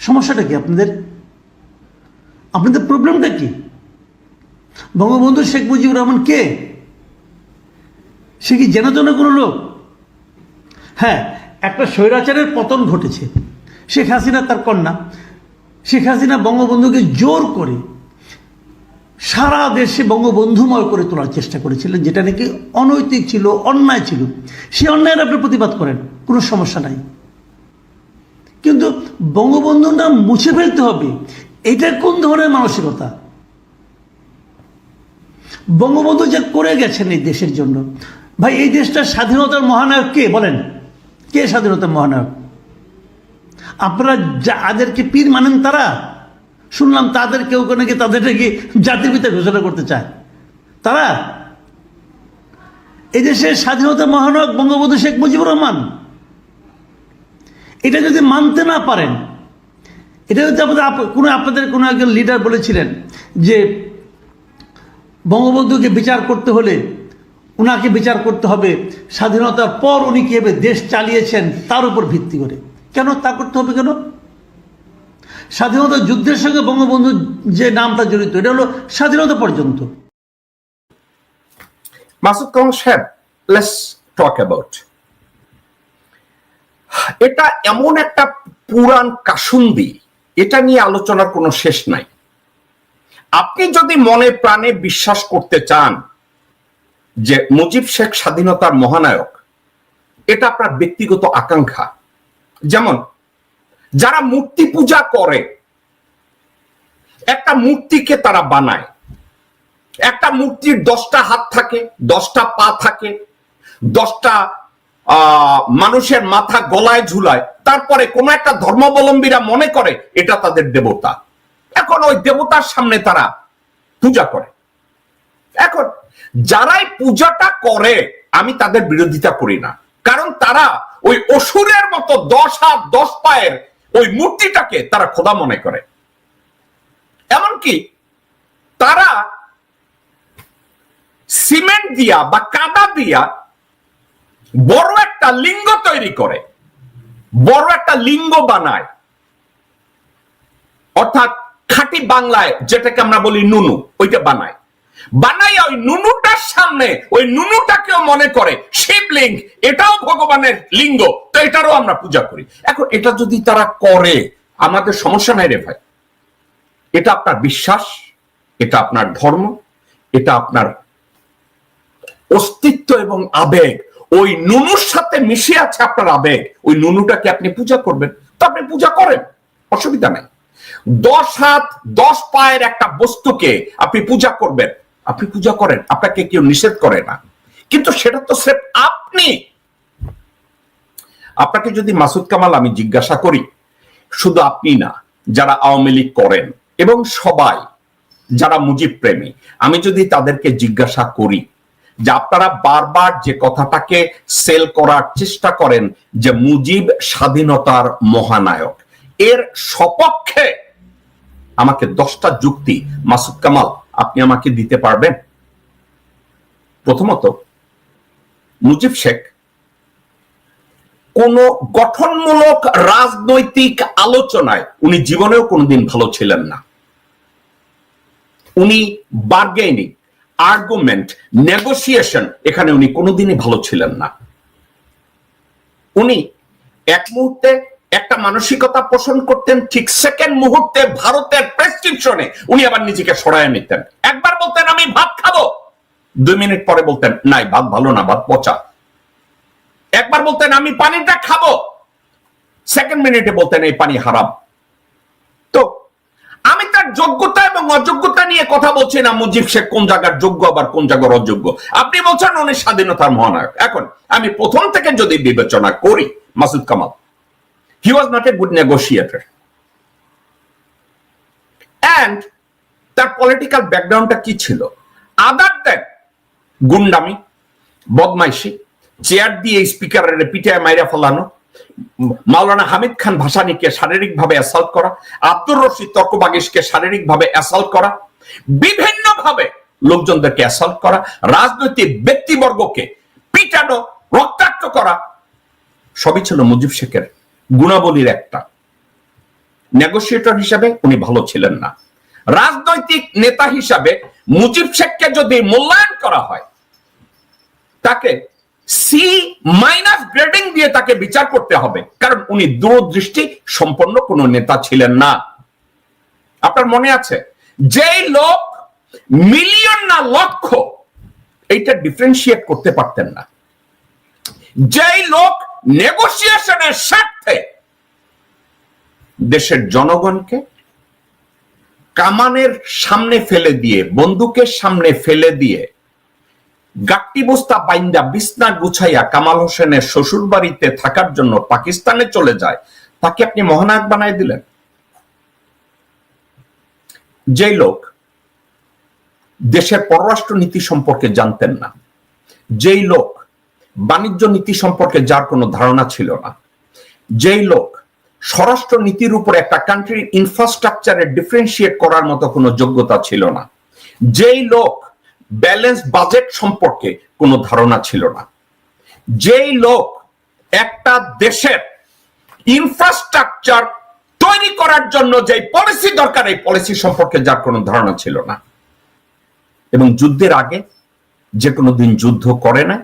সমস্যাটা কি আপনাদের? আপনাদের প্রবলেমটা কি? বঙ্গবন্ধু শেখ মুজিবুর রহমান কে? সে কি জেনাজনা কোনো লোক? হ্যাঁ একটা স্বৈরাচারের পতন ঘটেছে। শেখ হাসিনা তার কন্যা। শেখ হাসিনা বঙ্গবন্ধুকে জোর করে সারা দেশে বঙ্গবন্ধুময় করে তোলার চেষ্টা করেছিলেন, যেটা নাকি অনৈতিক ছিল, অন্যায় ছিল। সে অন্যায়ের আপনি প্রতিবাদ করেন, কোনো সমস্যা নাই। কিন্তু বঙ্গবন্ধুর নাম মুছে ফেলতে হবে। এটা কোন ধরনের মানসিকতা? বঙ্গবন্ধু যা করে গেছেন এই দেশের জন্য। ভাই, এই দেশটার স্বাধীনতার মহানায়ক কে বলেন? কে স্বাধীনতার মহানায়ক? আপনারা যাদেরকে পীর মানেন তারা? শুনলাম তাদের কেউ কেউ নাকি তাদের নাকি জাতির পিতা ঘোষণা করতে চায়। তারা? এই দেশের স্বাধীনতা মহানায়ক বঙ্গবন্ধু শেখ মুজিবুর রহমান। এটা যদি মানতে না পারেন, এটা যদি আপনাদের কোনো আপনাদের কোনো একজন লিডার বলেছিলেন যে বঙ্গবন্ধুকে বিচার করতে হলে উনাকে বিচার করতে হবে, স্বাধীনতার পর উনি কীভাবে দেশ চালিয়েছেন তার উপর ভিত্তি করে। কেন তা করতে হবে কেন? স্বাধীনতা যুদ্ধের সঙ্গে বঙ্গবন্ধু যে নামটা জড়িত, এটা হলো স্বাধীনতা পর্যন্ত। মাসুদ কামাল সাহেব লেটস টক অ্যাবাউট এটা এমন একটা পুরান কাসুন্দি, এটা নিয়ে আলোচনার কোনো শেষ নাই। আপনি যদি মনে প্রাণে বিশ্বাস করতে চান যে মুজিব শেখ স্বাধীনতার মহানায়ক, এটা আপনার ব্যক্তিগত আকাঙ্ক্ষা। যেমন, যারা মূর্তি পূজা করে, একটা মূর্তিকে তারা বানায়। একটা মূর্তির দশটা হাত থাকে, দশটা পা থাকে, দশটা মানুষের মাথা গলায় ঝুলায়, তারপরে কোন একটা ধর্মাবলম্বীরা মনে করে এটা তাদের দেবতা। এখন ওই দেবতার সামনে তারা পূজা করে। এখন যারাই পূজাটা করে, আমি তাদের বিরোধিতা করি না। কারণ তারা ওই অসুরের মতো দশ হাত, দশ পায়ের ওই মূর্তিটাকে তারা খোদা মনে করে। এমনকি তারা সিমেন্ট দিয়া বা কাদা দিয়া বড় একটা লিঙ্গ তৈরি করে, বড় একটা লিঙ্গ বানায়। অর্থাৎ খাঁটি বাংলায় যেটাকে আমরা বলি নুনু, ওইটা বানায়। বানাই ওই নুনুটার সামনে, ওই নুনুটাকেও মনে করে শিবলিঙ্গ, এটাও ভগবানের লিঙ্গ, তো এটারও আমরা পূজা করি। এখন এটা যদি তারা করে, আমাদের সমস্যা নাই রে ভাই। এটা আপনার বিশ্বাস, এটা আপনার ধর্ম, এটা আপনার অস্তিত্ব এবং আবেগ ওই নুনুর সাথে মিশে আছে আপনার আবেগ। ওই নুনুটাকে আপনি পূজা করবেন? তো আপনি পূজা করেন, অসুবিধা নাই। দশ হাত, দশ পায়ের একটা বস্তুকে আপনি পূজা করবেন। আপনি পূজা করেন, আপনাকে কেউ নিষেধ করে না। কিন্তু সেটা তো স্রেফ আপনি। আপনাকে যদি মাসুদ কামাল আমি জিজ্ঞাসা করি, শুধু আপনি না, যারা আওয়ামী লীগ করেন এবং সবাই, যারা মুজিব প্রেমী আমি যদি তাদেরকে জিজ্ঞাসা করি যে আপনারা বারবার যে কথাটাকে সেল করার চেষ্টা করেন যে মুজিব স্বাধীনতার মহানায়ক। এর সপক্ষে আমাকে দশটা যুক্তি, মাসুদ কামাল, আপনি আমাকে দিতে পারবেন? প্রথমত, মুজিব শেখ কোন গঠনমূলক রাজনৈতিক আলোচনায় উনি জীবনেও কোনোদিন ভালো ছিলেন না। উনি বার্গেনিং আর্গুমেন্ট নেগোসিয়েশন এখানে উনি কোনোদিনই ভালো ছিলেন না। উনি এক মুহূর্তে একটা মানসিকতা পোষণ করতেন, ঠিক সেকেন্ড মুহূর্তে ভারতের প্রেসক্রিপশনে উনি আবার নিজেকে সরায় নিতেন। একবার বলতেন, আমি ভাত খাব। দুই মিনিট পরে বলতেন, নাই, ভাত ভালো না, ভাত পচা। একবার বলতেন, আমি পানিটা খাব। সেকেন্ড মিনিটে বলতেন, এই পানি হারাম। তো আমি তার যোগ্যতা এবং অযোগ্যতা নিয়ে কথা বলছি না মুজিব শেখ, কোন জায়গার যোগ্য আবার কোন জায়গার অযোগ্য? আপনি বলছেন উনি স্বাধীনতার মহানায়ক এখন, আমি প্রথম থেকে যদি বিবেচনা করি, Masud Kamal he was not a good negotiator and তার পলিটিক্যাল ব্যাকগ্রাউন্ডটা কি ছিল? আদার দেন গুন্ডামি, বদমাইশি, চেয়ার দিয়ে স্পিকারের পিটায় মাইরা ফেলানো, মাওলানা হামিদ খান ভাসানীকে শারীরিকভাবে অ্যাসাল্ট করা, আব্দুর রশিদ তর্কবাগিসকে শারীরিকভাবে অ্যাসাল্ট করা বিভিন্ন ভাবে লোকজনদেরকে অ্যাসাল্ট করা, রাজনৈতিক ব্যক্তিবর্গকে পিটানো, রক্তাক্ত করা। সবই ছিল মুজিব শেখের গুণাবলীর একটা। নেগোসিয়েটর হিসাবে উনি ভালো ছিলেন না। রাজনৈতিক নেতা হিসাবে মুজিব শেখকে যদি মূল্যায়ন করা হয়, তাকে সি মাইনাস গ্রেডিং দিয়ে তাকে বিচার করতে হবে, কারণ উনি দূরদৃষ্টি সম্পন্ন কোন নেতা ছিলেন না। আপনার মনে আছে? যেই লোক মিলিয়ন না লক্ষ, এইটা ডিফারেন্সিয়েট করতে পারতেন না। যেই লোক নেগোসিয়েশনের স্বার্থে দেশের জনগণকে কামানের সামনে ফেলে দিয়ে, বন্দুকের সামনে ফেলে দিয়ে গাট্টি বস্তা বাইন্দা বিছনা গুছাইয়া কামাল হোসেনের শ্বশুর বাড়িতে থাকার জন্য পাকিস্তানে চলে যায়, তাকে আপনি মহানায়ক বানাই দিলেন। যেই লোক দেশের পররাষ্ট্র নীতি সম্পর্কে জানতেন না, যেই লোক বাণিজ্য নীতি সম্পর্কে যার কোনো ধারণা ছিল না, যেই লোক স্বরাষ্ট্র নীতির উপর একটা কান্ট্রির ইনফ্রাস্ট্রাকচারে ডিফারেন্সিয়েট করার মতো কোনো যোগ্যতা ছিল না, যেই লোক ব্যালেন্স বাজেট সম্পর্কে কোনো ধারণা ছিল না, যেই লোক একটা দেশের ইনফ্রাস্ট্রাকচার তৈরি করার জন্য যে পলিসি দরকার, এই পলিসি সম্পর্কে যার কোনো ধারণা ছিল না। এবং যুদ্ধের আগে যে কোনো দিন যুদ্ধ করে না।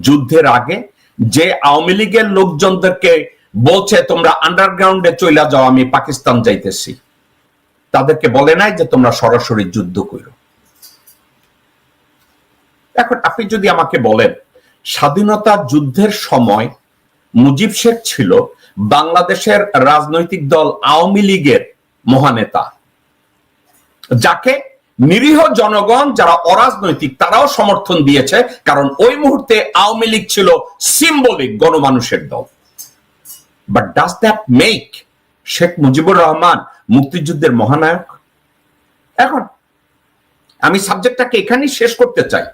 যুদ্ধের আগে যে আওয়ামী লীগের লোকজনদেরকে বলছে, তোমরা আন্ডারগ্রাউন্ডে চইলা যাও, আমি পাকিস্তান যাইতেছি। তাদেরকে বলে নাই যে, তোমরা সরাসরি যুদ্ধ করো। এখন আপনি যদি আমাকে বলেন, স্বাধীনতা যুদ্ধের সময় মুজিব শেখ ছিল বাংলাদেশের রাজনৈতিক দল আওয়ামী লীগের মহানেতা। যাকে নিরীহ জনগণ যারা অরাজনৈতিক, তারাও সমর্থন দিয়েছে, কারণ ওই মুহূর্তে আওয়ামী লীগ ছিল সিম্বলিক গণমানুষের দল। But does that make Sheikh Mujibur Rahman মুক্তিযুদ্ধের মহানায়ক? এখন আমি সাবজেক্টটাকে এখানেই শেষ করতে চাই।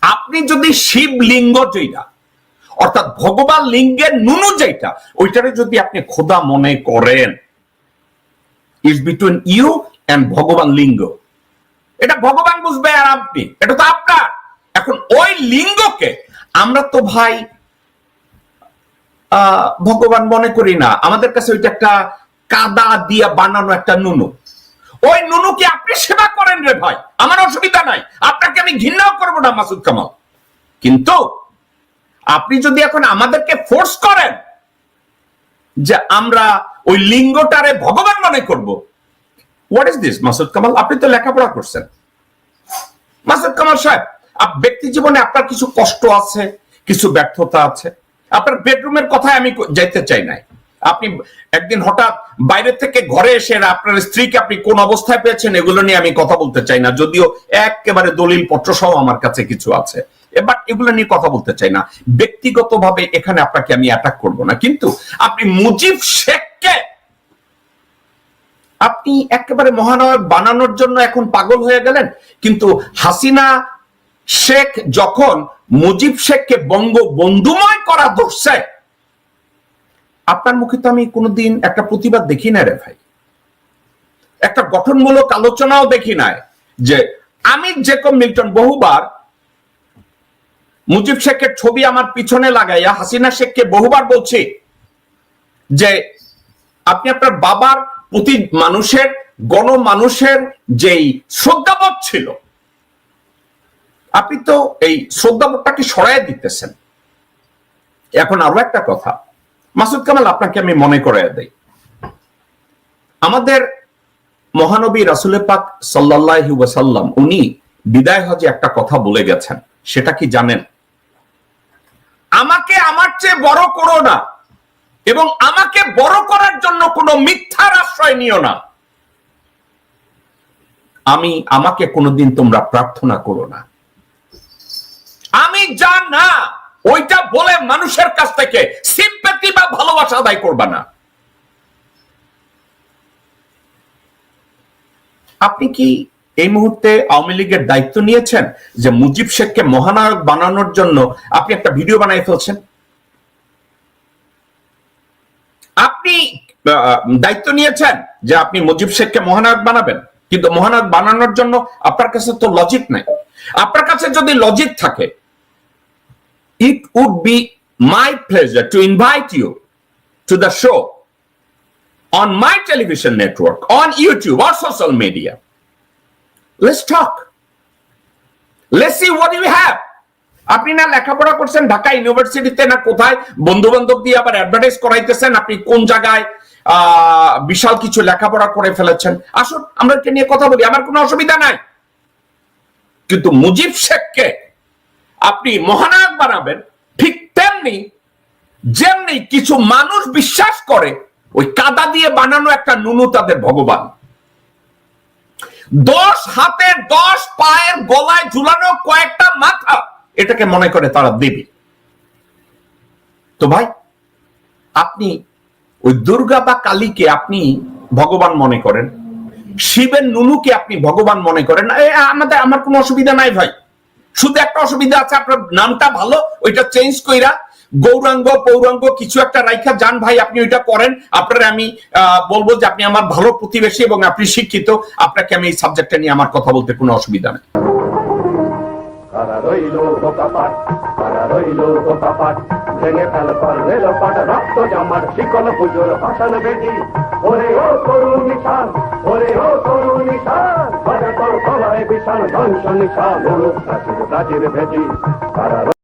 আপনি যদি শিবলিঙ্গ যেটা অর্থাৎ ভগবান লিঙ্গের নুনু যেটা ওইটারে যদি আপনি খোদা মনে করেন ইজ বিটুইন ইউ অ্যান্ড ভগবান লিঙ্গ। এটা ভগবান বুঝবে আর আপনি, এটা তো আপনার। এখন ওই লিঙ্গকে আমরা তো ভাই ভগবান মনে করি না। আমাদের কাছে ওইটা একটা কাদা দিয়ে বানানো একটা নুনু। ওই নুনুকে আপনি সেবা করেন রে ভাই? আমার অসুবিধা নাই। আপনাকে আমি ঘৃণাও করব না, মাসুদ কামাল। কিন্তু আপনি যদি এখন আমাদেরকে ফোর্স করেন যে আমরা ওই লিঙ্গটারে ভগবান মনে করব what is this Masud Kamal, আপনি তো লেখাপড়া করছেন। মাসুদ কামাল সাহেব ব্যক্তি জীবনে আপনার কিছু কষ্ট আছে, কিছু ব্যর্থতা আছে? আপনার বেডরুমের কথায় আমি যাইতে চাই নাই। আপনি একদিন হঠাৎ বাইরে থেকে ঘরে এসে আপনার স্ত্রীকে আপনি কোন অবস্থায় পেয়েছেন, এগুলো নিয়ে আমি কথা বলতে চাই না, যদিও একেবারে দলিল পত্র সহ আমার কাছে কিছু আছে। এবার এগুলো নিয়ে কথা বলতে চাই না। ব্যক্তিগতভাবে এখানে আপনাকে আমি অ্যাটাক করব না। কিন্তু আপনি মুজিব শেখকে আপনি একেবারে মহানায়ক বানানোর জন্য এখন পাগল হয়ে গেলেন। কিন্তু হাসিনা শেখ যখন মুজিব শেখকে বঙ্গ বন্ধুময় করা ধরছে, আপনার মুখে তো আমি কোনোদিন একটা প্রতিবাদ দেখি না রে ভাই। একটা গঠনমূলক আলোচনাও দেখি নাই যে আমি জেকব মিল্টন বহুবার মুজিব শেখের ছবি আমার পিছনে লাগাইয়া হাসিনা শেখকে বহুবার বলছি যে আপনি আপনার বাবার প্রতি মানুষের, গণমানুষের যেই শ্রদ্ধাবোধ ছিল, আপনি তো এই শ্রদ্ধাবোধটাকে সরাই দিতেছেন। এখন আরও একটা কথা, মাসুদ কামাল, আপনাকে আমি মনে করাই দেই। আমাদের মহানবী রাসুল পাক সাল্লাল্লাহু ওয়াসাল্লাম, উনি বিদায় হজে একটা কথা বলে গেছেন, সেটা কি জানেন? আমাকে আমার চেয়ে বড় করো না। এবং আমাকে বড় করার জন্য কোনো মিথ্যার আশ্রয় নিও না। আমি, আমাকে কোনোদিন তোমরা প্রার্থনা করো না। আমি যা না, ওইটা বলে মানুষের কাছ থেকে সিম্পেথি বা ভালোবাসা আদায় করবা না। আপনি কি এই মুহূর্তে আওয়ামী লীগের দায়িত্ব নিয়েছেন যে মুজিব শেখকে মহানায়ক বানানোর জন্য আপনি একটা ভিডিও বানিয়ে ফেলছেন আপনি দায়িত্ব নিয়েছেন যে আপনি মুজিব শেখকে মহানায়ক বানাবেন কিন্তু মহানায়ক বানানোর জন্য আপনার কাছে তো লজিক নাই আপনার কাছে যদি লজিক থাকে it would be my pleasure to invite you to the show on my television network, on YouTube or social media. Let's talk. Let's see what you have. আপনি না লেখাপড়া করছেন ঢাকা ইউনিভার্সিটিতে না কোথায় বন্ধু বান্ধব দিয়ে আবার অ্যাডভার্টাইজ করাইতেছেন, আপনি কোন জায়গায় বিশাল কিছু লেখাপড়া করে ফেলেছেন আসুন, আমরা এটা নিয়ে কথা বলি, আমার কোনো অসুবিধা নাই কিন্তু মুজিব শেখকে আপনি মহানায়ক বানাবেন, ঠিক তেমনি, যেমনি কিছু মানুষ বিশ্বাস করে, ওই কাদা দিয়ে বানানো একটা নুনু তাদের ভগবান দশ হাতের দশ পায়ের গলায় ঝুলানো কয়েকটা মাথা। এটাকে মনে করে তারা দেবী। তো ভাই, আপনি ওই দুর্গা বা কালীকে আপনি ভগবান মনে করেন? শিবের নুনুকে আপনি ভগবান মনে করেন? আমাদের, আমার কোনো অসুবিধা নাই ভাই। শুধু একটা অসুবিধা আছে, আপনার নামটা ভালো, ওইটা চেঞ্জ কইরা গৌরাঙ্গ, পৌরাঙ্গ, কিছু একটা রাইখা যান ভাই, আপনি ওইটা করেন। আপনার আমি বলব যে আপনি আমার ভালো প্রতিবেশী এবং আপনি শিক্ষিত। আপনাকে আমি এই সাবজেক্টটা নিয়ে আমার কথা বলতে কোনো অসুবিধা নেই।